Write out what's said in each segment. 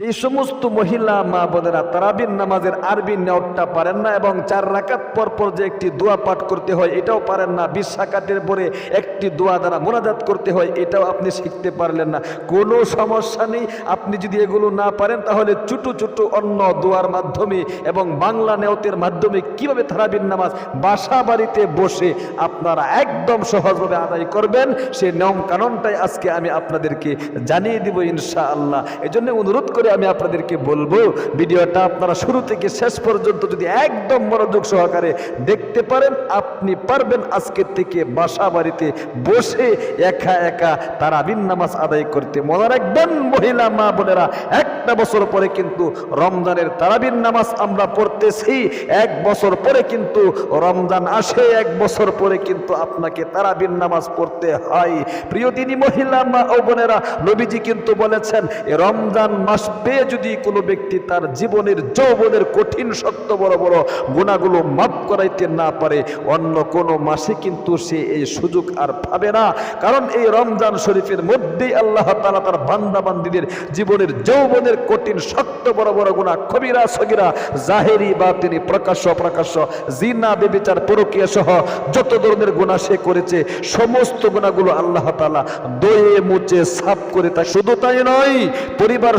যে সমস্ত মহিলা মা বোনেরা তারাবিন নামাজের আরবি নেওয়াটা পারেন না এবং চার রাকাত পর পর যে একটি দোয়া পাঠ করতে হয়, এটাও পারেন না। বিশ রাকাতের পরে একটি দোয়া দ্বারা মোনাজাত করতে হয়, এটাও আপনি শিখতে পারলেন না। কোনো সমস্যা নেই। আপনি যদি এগুলো না পারেন, তাহলে ছোটো ছোটো অন্য দোয়ার মাধ্যমে এবং বাংলা নেওতের মাধ্যমে কীভাবে তারাবিন নামাজ বাসা বাড়িতে বসে আপনারা একদম সহজভাবে আদায় করবেন সেই নিয়ম কানুনটাই আজকে আমি আপনাদেরকে জানিয়ে দিব ইনশা আল্লাহ এই অনুরোধ করে আমি আপনাদেরকে বলব, ভিডিওটা আপনারা শুরু থেকে শেষ পর্যন্ত যদি একদম মনোযোগ সহকারে দেখতে পারেন, আপনি পারবেন আজকের থেকে বাসা বাড়িতে বসে একা একা তারাবিন নামাজ আদায় করতে। মনে রাখবেন, মহিলা, মা বোনেরা, একটা বছর পরে কিন্তু রমজানের তারাবিন নামাজ আমরা পড়তেছি, এক বছর পরে কিন্তু রমজান আসে, এক বছর পরে কিন্তু আপনাকে তারাবিন নামাজ পড়তে হয়। প্রিয় দিনী মহিলা, মা ও বোনেরা, নবীজি কিন্তু বলেছেন রমজান মাস পেয়ে যদি কোনো ব্যক্তি তার জীবনের যৌবনের কঠিন সত্য বড় বড় গুণাগুলো মাফ করাইতে না পারে, অন্য কোনো মাসে কিন্তু সে এই সুযোগ আর পাবে না। কারণ এই রমজান শরীফের মধ্যেই আল্লাহ তালা তার বান্দা বান্দিদের জীবনের যৌবনের কঠিন শক্ত বড় বড় গুণা কবিরা, সগিরা, জাহেরি বা তিনি প্রকাশ্য প্রকাশ্য জিনা, বেবিচার পরকিয়া সহ যত ধরনের গুণা সে করেছে, সমস্ত গুণাগুলো আল্লাহ তালা দয়ে মুচে সাফ করে তা শুধু তাই নয়, পরিবার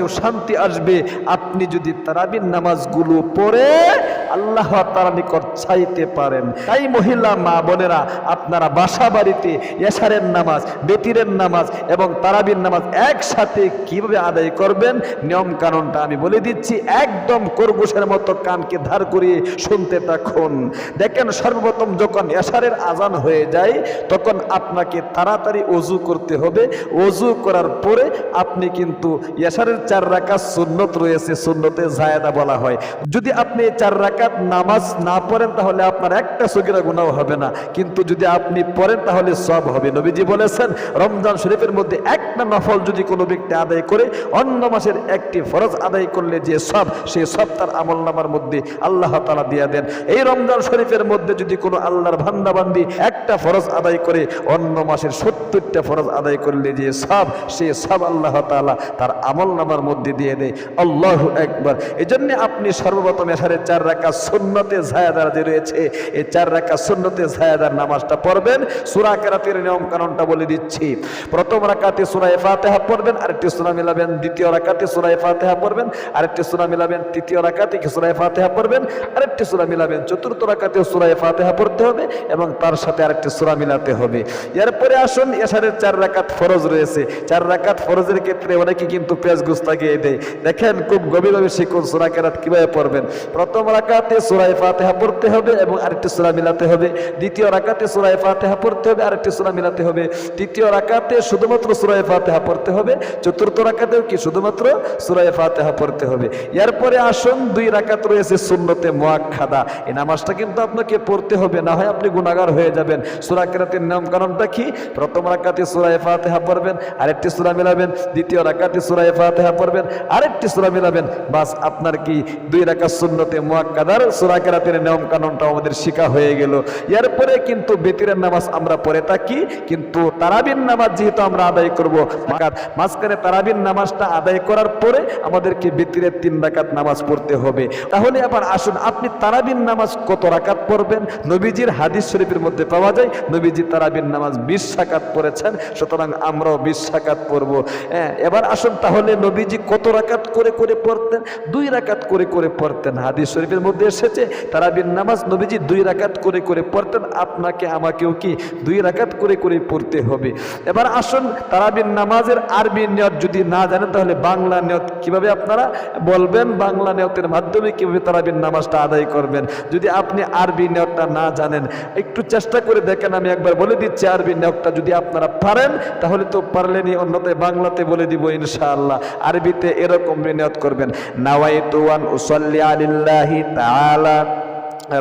সংসারেও শান্তি আসবে। আপনি যদি তারাবিন নামাজগুলো পড়ে আল্লাহ তারা নিকট চাইতে পারেন। তাই মহিলা, মা বোনেরা, আপনারা বাসা বাড়িতে এশারের নামাজ, বেতিরের নামাজ এবং তারাবিন নামাজ একসাথে কীভাবে আদায় করবেন? নিয়ম কানুনটা আমি বলে দিচ্ছি, একদম করগুশের মতো কানকে ধার করিয়ে শুনতে থাকুন। দেখেন সর্বপ্রথম যখন এশারের আজান হয়ে যায়, তখন আপনাকে তাড়াতাড়ি অজু করতে হবে। অজু করার পরে আপনি কিন্তু এশারের চার রাকাত সুন্নত রয়েছে, সুন্নতে জায়দা বলা হয়। যদি আপনি চার চার রাকাত নামাজ না পড়েন, তাহলে আপনার একটা সগিরা গুণাও হবে না। কিন্তু যদি আপনি পড়েন, তাহলে সব হবে। নবীজি বলেছেন, রমজান শরীফের মধ্যে একটা নফল যদি কোনো ব্যক্তি আদায় করে, অন্য মাসের একটি ফরজ আদায় করলে যে সব সে সব তার আমল নামার মধ্যে আল্লাহ তালা দিয়া দেন। এই রমজান শরীফের মধ্যে যদি কোনো আল্লাহর ভান্দাবান্দি একটা ফরজ আদায় করে, অন্য মাসের সত্তরটা ফরজ আদায় করলে যে সব সে সব আল্লাহ তালা তার আমল নামার মধ্যে দিয়ে দেয়। আল্লাহ একবার এই জন্য আপনি সর্বপ্রথম এসারে চার রাখা সুন্নতে ছায়াদার যে রয়েছে। এই চার রাখা সুন্নতে ছায়াদার নামাজটা পড়বেন। সুরা কেরাতের নিয়ম কানুনটা বলে দিচ্ছি। প্রথম রাকাতে সুরায় ফাতেহা পড়বেন, আরেকটি সুরা মিলাবেন, দ্বিতীয় রাকাতে সুরায় ফাতেহা পড়বেন, আরেকটি সুরা মিলাবেন, তৃতীয় রাকাতে সুরায় ফাতেহা পড়বেন, আরেকটি সুরা মিলাবেন, চতুর্থ রাকাতে সুরায় ফাতেহা পড়তে হবে এবং তার সাথে আরেকটি সুরা মিলাতে হবে। এরপরে আসুন এসারের চার রাকাত ফরজ রয়েছে। চার রাকাত ফরজের ক্ষেত্রে অনেকে কিন্তু পেঁয়াজ গুস্তা গিয়ে দেয়। দেখেন খুব গভীরভাবে শিখুন সুরা কেরাত কীভাবে পড়বেন। প্রথম রাকাতে সুরায় ফাতেহা পড়তে হবে এবং আরেকটি সুরা মিলাতে হবে। দ্বিতীয় রাকাতে সুরায় ফাতেহা পড়তে হবে, আরেকটি সুরা মিলাতে হবে। তৃতীয় রাকাতে শুধুমাত্র সুরায় ফাতেহা পড়তে হবে। চতুর্থ রাকাতেও কি শুধুমাত্র সুরায় ফাতেহা পড়তে হবে। এরপরে আসুন দুই রাকাত রয়েছে সুন্নতে মোয়াক্ষাদা এই নামাজটা কিন্তু আপনাকে পড়তে হবে, না হয় আপনি গুণাগার হয়ে যাবেন। সুরা কেরাতের নিয়ম কানুনটা কি? প্রথম রাকাতে সুরায় ফাতেহা পড়বেন, আরেকটি সুরা মিলাবেন, দ্বিতীয় রাকাতে সুরায় ফাতেহা পড়বেন, আরেকটি সুরা মিলাবেন। বাস আপনার কি? দুই রাকাত সুন্নতে মোয়াক্কাদার সুরা কেরাতের নিয়ম কানুনটা আমাদের শিখা হয়ে গেল। এরপরে কিন্তু বেতিরের নামাজ আমরা পড়ে থাকি, কিন্তু তারাবিন নামাজ যেহেতু আমরা আদায় করব, মাঝখানে তারাবিন নামাজটা আদায় করার পরে আমাদেরকে বেতিরের তিন রাকাত নামাজ পড়তে হবে। তাহলে আবার আসুন, আপনি তারাবিন নামাজ কত রাকাত পড়বেন? নবীজির হাদিস শরীফের মধ্যে পাওয়া যায়, নবীজি তারাবিন নামাজ বিশ রাকাত পড়েছেন, সুতরাং আমরাও বিশ রাকাত পড়ব। হ্যাঁ এবার আসুন তাহলে নবীজি কত রাকাত করে করে পড়তেন? দুই রাকাত করে করে পড়তেন হাদিস শরীফের মধ্যে। এসেছে তারাবিন নামাজ নবীজি দুই রাকাত করে করে পড়তেন, আপনাকে, আমাকেও কি দুই রাকাত করে করে পড়তে হবে? এবার আসুন তারাবিন নামাজের আরবি নিয়ত যদি না জানেন, তাহলে বাংলা নিয়ত কীভাবে আপনারা বলবেন, বাংলা নিয়তের মাধ্যমে কীভাবে তারাবিন নামাজটা আদায় করবেন? যদি আপনি আরবি নিয়তটা না জানেন, একটু চেষ্টা করে দেখেন, আমি একবার বলে দিচ্ছি, আরবি নিয়তটা যদি আপনারা পারেন, তাহলে তো পারলেনই অন্যতে বাংলাতে বলে দিব ইনশাআল্লাহ। আরবিতে এরকম নিয়ত করবেন নাওয়াইতু আন উসাল্লি আলিল্লাহি তাআলা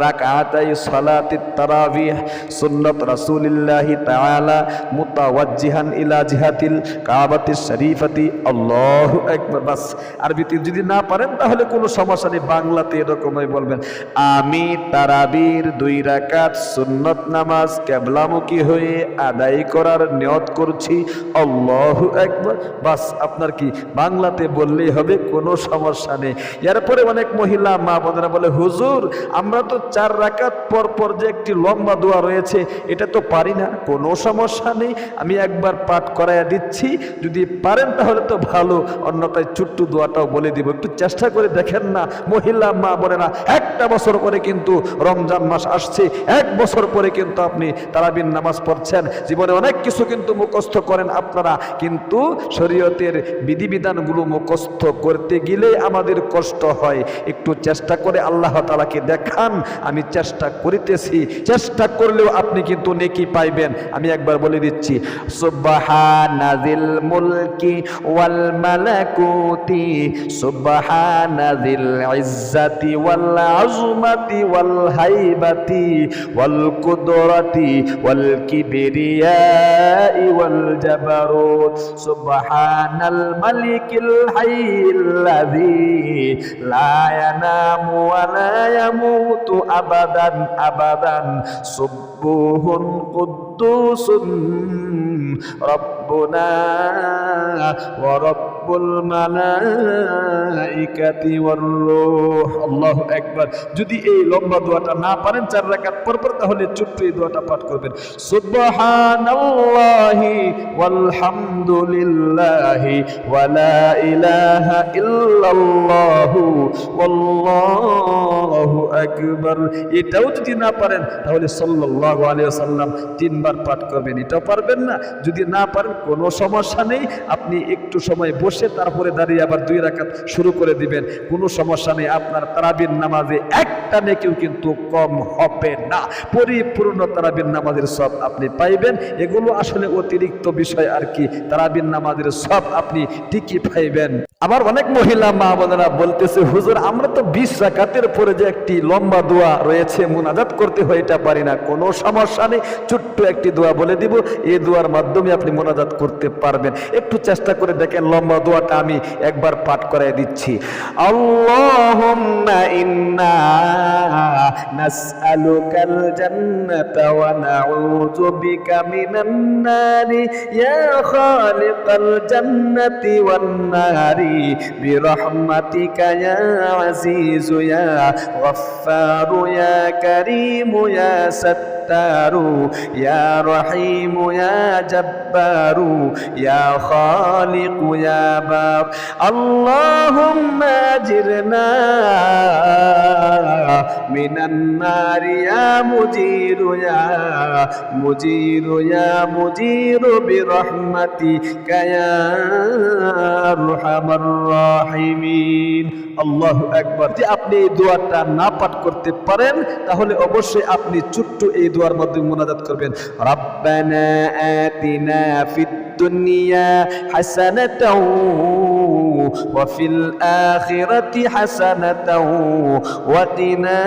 রাকাতাই সালাতিত তারাবিহ সুন্নাত রাসূলিল্লাহি তাআলা মুতাওয়াজ্জিহান ইলা জিহাতিল কাবাতিস শরীফাতি। আল্লাহু আকবার। বাস, আরবিতে যদি না পারেন তাহলে কোনো সমস্যা নেই, বাংলাতে এরকমই বলবেন। আমি তারাবির দুই রাকাত সুন্নত নামাজ কেবলামুখী হয়ে আদায় করার নিয়ত করছি। আল্লাহু আকবার। বাস, আপনার কি বাংলাতে বললেই হবে, কোনো সমস্যা নেই। এরপরে অনেক মহিলা মা বোনেরা বলে, হুজুর, আমরা তো চার রাকাত পর পর যে একটি লম্বা দোয়া রয়েছে, এটা তো পারি না, কোনো সমস্যা নেই। আমি একবার পাঠ করাইয়া দিচ্ছি, যদি পারেন তাহলে তো ভালো, অন্যথায় ছোট্ট দোয়াটাও বলে দিব। একটু চেষ্টা করে দেখেন না, মহিলা মা বোনেরা, একটা বছর পরে কিন্তু রমজান মাস আসছে, এক বছর পরে কিন্তু আপনি তারাবিন নামাজ পড়ছেন। জীবনে অনেক কিছু কিন্তু মুখস্থ করেন আপনারা, কিন্তু শরীয়তের বিধিবিধানগুলো মুখস্থ করতে গেলে আমাদের কষ্ট হয়। একটু চেষ্টা করে আল্লাহ তালাকে দেখান আমি চেষ্টা করিতেছি, চেষ্টা করলেও আপনি কিন্তু নেকি পাইবেন। আমি একবার বলে দিচ্ছি, সুবহানাজিল মুলকি ওয়াল মালাকুতি, সুবহানাজিল ইজ্জাতি ওয়াল আজমাতি ওয়াল হাইবাতি, ওয়াল কুদরাতি ওয়াল কিবরিয়াই ওয়াল জাবারুত, সুবহানাল মালিকিল লা ইয়ানামু ওয়া লা ইয়ামুতু আবাদান আবাদান সুবহুন কুদ্দুসুন ওয়ার রূহ। আল্লাহু যদি এই লম্বা দোয়াটা না পারেন চার রাকাত পর, তাহলে ছোট্ট এই দোয়াটা পাঠ করবেন। সুবহানাল্লাহি ওয়ালহামদুলিল্লাহি ওয়া লা ইলাহা ইল্লাল্লাহু ওয়াল্লাহু আকবার। এটাও যদি না পারেন, তাহলে সাল্লাল্লাহু আলাইহি ওয়াসাল্লাম তিনবার পাঠ করবেন, এটাও পারবেন না। যদি না পারেন, কোনো সমস্যা নেই। আপনি একটু সময় বসে তারপরে দাঁড়িয়ে আবার দুই রাকাত শুরু করে দিবেন। কোনো সমস্যা নেই, আপনার তারাবির নামাজে একটা নেকিও কিন্তু কম হবে না। পরিপূর্ণ তারাবির নামাজের সব আপনি পাইবেন। এগুলো আসলে অতিরিক্ত বিষয় আর কি। তারাবির নামাজের সব আপনি ঠিকই পাইবেন। আবার অনেক মহিলা মা বোনেরা বলতেছে, হুজুর, আমরা তো বিশ রাকাতের পরে যে একটি লম্বা দোয়া রয়েছে, মুনাজাত করতে হয়, এটা পারি না। কোনো সমস্যা নেই, ছোট্ট একটি দোয়া বলে দিব এই দোয়ার মাধ্যমে আপনি মোনাজাত করতে পারবেন একটু চেষ্টা করে দেখেন লম্বা দোয়াটা আমি একবার পাঠ করাই দিচ্ছি আল্লাহুম্মা ইন্না নাসআলুকাল জান্নাতা ওয়া নাউযু বিকা মিনান নারি ইয়া খালিকাল জান্নাতি ওয়ান নারি برحمتك يا عزيز يا غفار يا كريم يا ستار يا رحيم يا جبار يا خالق يا باب اللهم اجرنا من النار يا مجير يا مجير يا مجير برحمتك يا ارحم الراحمين আল্লাহ একবার যে আপনি এই দোয়াটা না পাঠ করতে পারেন তাহলে অবশ্যই আপনি ছোট্ট এই দোয়ার মাধ্যমে মোনাজাত করবেন রাব্বানা আতিনা ফিদ দুনিয়া হাসানাতাও وفي الآخرة حسنة وقنا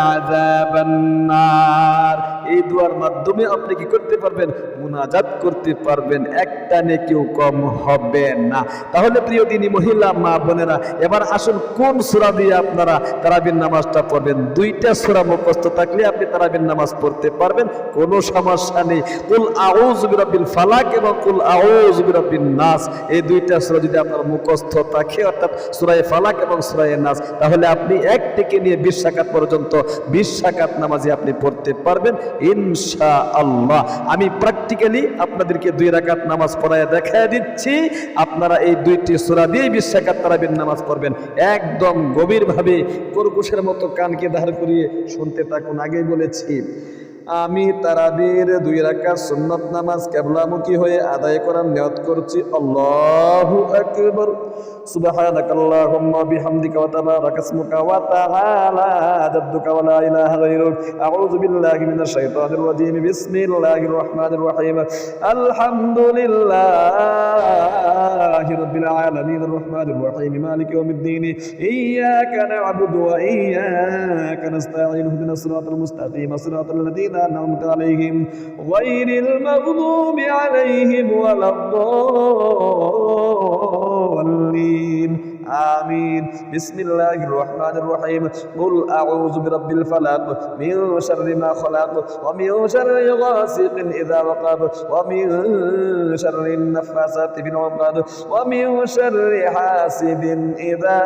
عذاب النار এই দোয়ার মাধ্যমে আপনি কি করতে পারবেন? মুনাজাত করতে পারবেন। একটা কেউ কম হবে না। তাহলে প্রিয় দিনী মহিলা, মা বোনেরা, এবার আসুন কোন সূরা দিয়ে আপনারা তারাবির নামাজটা পড়বেন? দুইটা সূরা মুখস্থ থাকলে আপনি তারাবির নামাজ পড়তে পারবেন। কোনো সমস্যা নেই। কুল আউযু বিরাব্বিল ফালাক এবং কুল আউযু বিরাব্বিন নাস। এই দুইটা সূরা যদি আপনার মুখস্থ থাকে, অর্থাৎ সূরায়ে ফালাক এবং সূরায়ে নাস, তাহলে আপনি এক থেকে নিয়ে বিশ রাকাত পর্যন্ত, বিশ রাকাত নামাজে আপনি পড়তে পারবেন। ইনশা আল্লাহ আমি প্র্যাকটিক্যালি আপনাদেরকে দুই রাকাত নামাজ পড়ায় দেখা দিচ্ছি। আপনারা এই দুইটি সোরা দিয়ে বিশ তারাবিন নামাজ পড়বেন। একদম গভীরভাবে কর্কুশের মতো কানকে ধার করিয়ে শুনতে থাকুন। আগেই বলেছি আমি তারাবির দুই রাখা সুন্নত নামাজ কেবলামুখী হয়ে আদায় করার নিয়ত করছি। আল্লাহু আকবার। সুবহানাকাল্লাহুম্মা বিহামদিকা ওয়া ওয়া তাআলা জাদ্দুকা ওয়া লা ইলাহা গায়রুক। আউযু বিল্লাহি মিনাশ শাইতানির রাজীম। বিসমিল্লাহির রহমানির রহিম। আলহামদুলিল্লাহি রাব্বিল রহমানির রহিম। মালিকি ইয়াউমিদ্দিন। ইয়্যাকা না'বুদু ওয়া ইয়্যাকা সিরাতাল মুস্তাকিম। সিরাতাল الذين انعمت عليهم غير المغضوب عليهم ولا الضالين. آمين بسم الله الرحمن الرحيم قل أعوذ برب الفلق من شر ما خلق ومن شر غاسق إذا وقب ومن شر النفاثات في العقد ومن شر حاسد إذا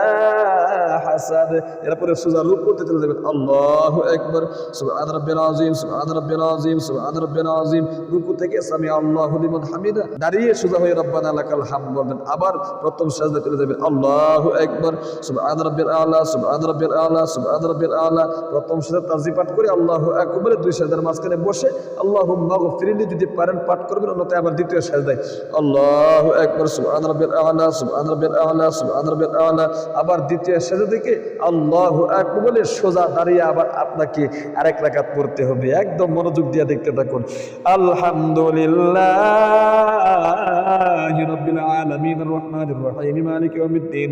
حسد এরপরে সুজা রূপ করতে চলে যাবেন আল্লাহু আকবার সুবহান রাব্বিল আযীম সুবহান রাব্বিল আযীম সুবহান রাব্বিল আযীম রুকু থেকে সামি আল্লাহু লিমান হামিদা দাঁড়িয়ে সুজা হয়ে রব্বানা লাকাল হামদ বলবেন আবার প্রথম সাজদা চলে যাবেন আল্লাহু আকবার সুবহান রাব্বিল আলা সুবহান রাব্বিল আলা সুবহান রাব্বিল আলা প্রথম সাজদা তাজি পাঠ করে, আল্লাহু আকবার। দুই সাজদার মাঝখানে বসে আল্লাহুম্মা গফিরলি যদি পারেন পাঠ করবেন, অন্যথায় আবার দ্বিতীয় সাজদায় আল্লাহু আকবার সুবহান রাব্বিল আলা সুবহান রাব্বিল আলা সুবহান রাব্বিল আলা আবার দ্বিতীয় সাজদা থেকে আল্লাহু আকবার সোজা দাঁড়িয়ে আবার আপনাকে আরেক রাকাত পড়তে হবে। একদম মনোযোগ দিয়ে দেখতে থাকুন। আলহামদুলিল্লাহ রব্বিল আলামিন, রহমানির রহিম, মালিক ইয়াউমিদ্দিন।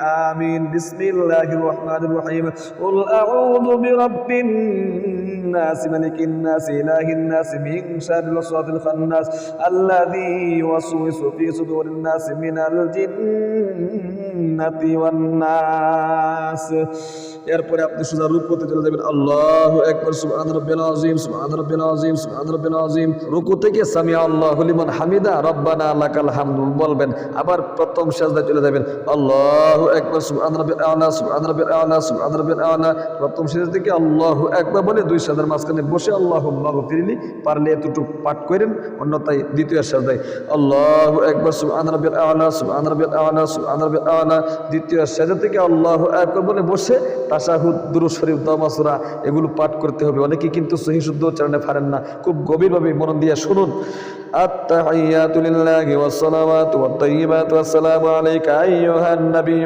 آمين بسم الله الرحمن الرحيم قل أعوذ برب الناس ملك الناس إله الناس من شر الوسواس الخناس الذي يوسوس في صدور الناس من الجنة والناس এরপরে আপনি সোজা রূপ করতে চলে যাবেন আল্লাহ একবার সুবহান রাব্বিল আযীম সুবহান রাব্বিল আযীম সুবহান রাব্বিল আযীম রুকু থেকে সামি আল্লাহু লিমান হামিদা রব্বানা লাকাল হামদু বলবেন আবার প্রথম সাজদা চলে যাবেন আল্লাহু আকবার সুবহান রাব্বিল আলা সুবহান রাব্বিল আলা সুবহান রাব্বিল আলা প্রথম সাজদা থেকে আল্লাহু আকবার বলে দুই সাজদার মাঝখানে বসে আল্লাহুম্মা গফিরলি পারলে এতটুকু পাঠ করেন অন্যথায় দ্বিতীয় সাজদায় আল্লাহু আকবার সুবহান রাব্বিল আলা সুবহান রাব্বিল আলা সুবহান রাব্বিল আলা দ্বিতীয় সাজদা থেকে আল্লাহু আকবার বলে বসে তাশাহুদ দুরূদ শরীফ দোয়া সূরা এগুলো পাঠ করতে হবে অনেকে কিন্তু সহি শুদ্ধ উচ্চারণে পারেন না খুব গভীরভাবে মনন দিয়ে শুনুন التحيات لله والصلوات والطيبات والسلام عليك أيها النبي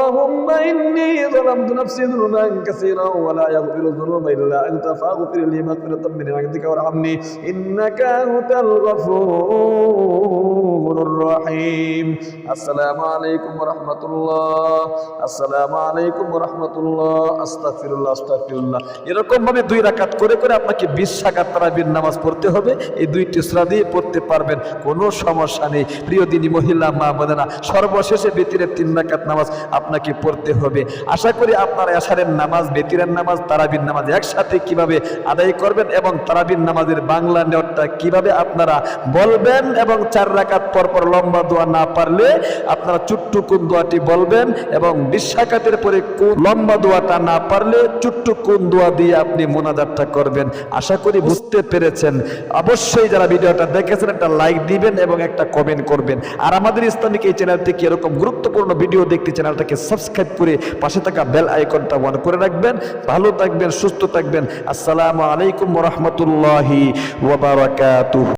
اللهم إني ظلمت نفسي ظلما كثيرا ولا يغفر الذنوب إلا أنت فاغفر لي مغفرة من عندك وارحمني إنك أنت الغفور الرحيم السلام عليكم ورحمة الله السلام عليكم ورحمة الله أستغفر الله أستغفر الله এরকম ভাবে দুই রাকাত করে করে আপনাকে বিশ রাকাত তারাবির নামাজ পড়তে হবে এই দুইটি সূরা দিয়ে পড়তে পারবেন কোনো সমস্যা নেই প্রিয় দিনী মহিলা মা বোনেরা সর্বশেষে বেতিরের তিন রাকাত নামাজ আপনাকে পড়তে হবে। আশা করি আপনার এশারের নামাজ, বেতিরের নামাজ, তারাবির নামাজ একসাথে কীভাবে আদায় করবেন এবং তারাবির নামাজের বাংলা নেওয়াটা কীভাবে আপনারা বলবেন এবং চার রাকাত পর পর লম্বা দোয়া না পারলে আপনারা চুট্টু কোন দোয়াটি বলবেন এবং বিশ্বাকাতের পরে কোন লম্বা দোয়াটা না পারলে চুট্টু কোন দোয়া দিয়ে আপনি মোনাজাতটা করবেন। আশা করি বুঝতে পেরেছেন। অবশ্যই যারা ভিডিওটা দেখেছেন একটা লাইক দিবেন এবং একটা কমেন্ট করবেন। আর আমাদের ইসলামিক এই চ্যানেল থেকে এরকম গুরুত্বপূর্ণ ভিডিও দেখতে চ্যানেলটাকে সাবস্ক্রাইব করে পাশে থাকা বেল আইকনটা অন করে রাখবেন। ভালো থাকবেন, সুস্থ থাকবেন। আসসালামু আলাইকুম রহমতুল্লাহি ওবরাকাতুহ বারাকাতুহু।